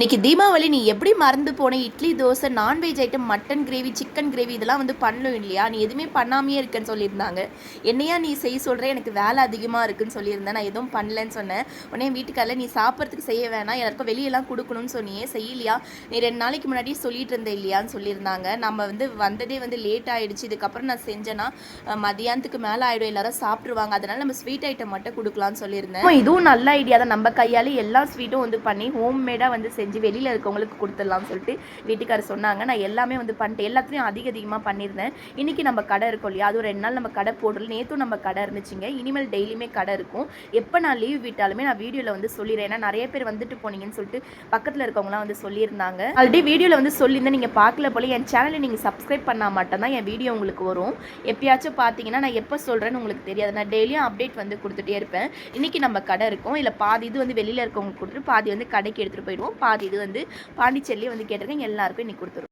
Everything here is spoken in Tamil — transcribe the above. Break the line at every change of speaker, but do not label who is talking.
இன்னைக்கு தீபாவளி நீ எப்படி மறந்து போன idli dosa non veg item mutton gravy chicken gravy இதெல்லாம் வந்து பண்ணணும் இல்லையா? நீ எதுவுமே பண்ணாமையே இருக்கேன்னு சொல்லியிருந்தாங்க. என்னையா நீ செய்ய சொல்கிற எனக்கு வேலை அதிகமாக இருக்குன்னு சொல்லியிருந்தேன். நான் எதுவும் பண்ணலன்னு சொன்னேன். உடனே என் வீட்டுக்காரில் நீ சாப்பிட்றதுக்கு செய்ய வேணாம். எல்லாருக்கும் வெளியெல்லாம் கொடுக்கணும்னு சொன்னியே செய்யலையா? நீ ரெண்டு நாளைக்கு முன்னாடி சொல்லிட்டு இருந்த இல்லையான்னு சொல்லியிருந்தாங்க. நம்ம வந்து வந்ததே வந்து லேட் ஆயிடுச்சு. இதுக்கப்புறம் நான் செஞ்சேன்னா மதியானத்துக்கு மேலே ஆகிடும் எல்லாரும் சாப்பிட்ருவாங்க அதனால நம்ம ஸ்வீட் ஐட்டம் மட்டும் கொடுக்கலாம்னு சொல்லியிருந்தேன். இதுவும் நல்ல ஐடியா தான். நம்ம கையால் எல்லா ஸ்வீட்டும் வந்து பண்ணி ஹோம்மேடாக வந்து செஞ்சு வெளியில் இருக்கவங்களுக்கு கொடுத்துடலாம்னு சொல்லிட்டு வீட்டுக்காரர் சொன்னாங்க. நான் எல்லாமே வந்து பண்ணிட்டேன். எல்லாத்துலேயும் அதிக அதிகமாக பண்ணியிருந்தேன். இன்றைக்கி நம்ம கடை இருக்கோம் இல்லையா? அதுவும் ரெண்டு நாள் நம்ம கடை போடல. நேற்றும் நம்ம கடை இருந்துச்சுங்க. இனிமேல் டெய்லியுமே கடை இருக்கும். எப்போ நான் லீவ் விட்டாலுமே நான் வீடியோவில் வந்து சொல்லிடுறேன். ஏன்னா நிறைய பேர் வந்துட்டு போனீங்கன்னு சொல்லிட்டு பக்கத்தில் இருக்கவங்களாம் வந்து சொல்லியிருந்தாங்க. ஆல்ரெடி வீடியோவில் வந்து சொல்லியிருந்தேன். நீங்கள் பார்க்கல போல. என் சேனலை நீங்கள் சப்ஸ்கிரைப் பண்ணால் மட்டும்தான் என் வீடியோ உங்களுக்கு வரும். எப்பயாச்சும் பார்த்தீங்கன்னா நான் எப்போ சொல்கிறேன்னு உங்களுக்கு தெரியாது. நான் டெய்லியும் அப்டேட் வந்து கொடுத்துட்டே இருப்பேன். இன்றைக்கி நம்ம கடை இருக்கும். இல்லை பாதி இது வந்து வெளியில் இருக்கவங்களுக்கு கொடுத்துட்டு பாதி வந்து கடைக்கு எடுத்துகிட்டு போயிடுவோம். பாதி இது வந்து பாண்டிச்சேரியிலே வந்து கேட்டிருக்கேன். எல்லாருக்கும் இன்னைக்கு கொடுத்துருவோம்.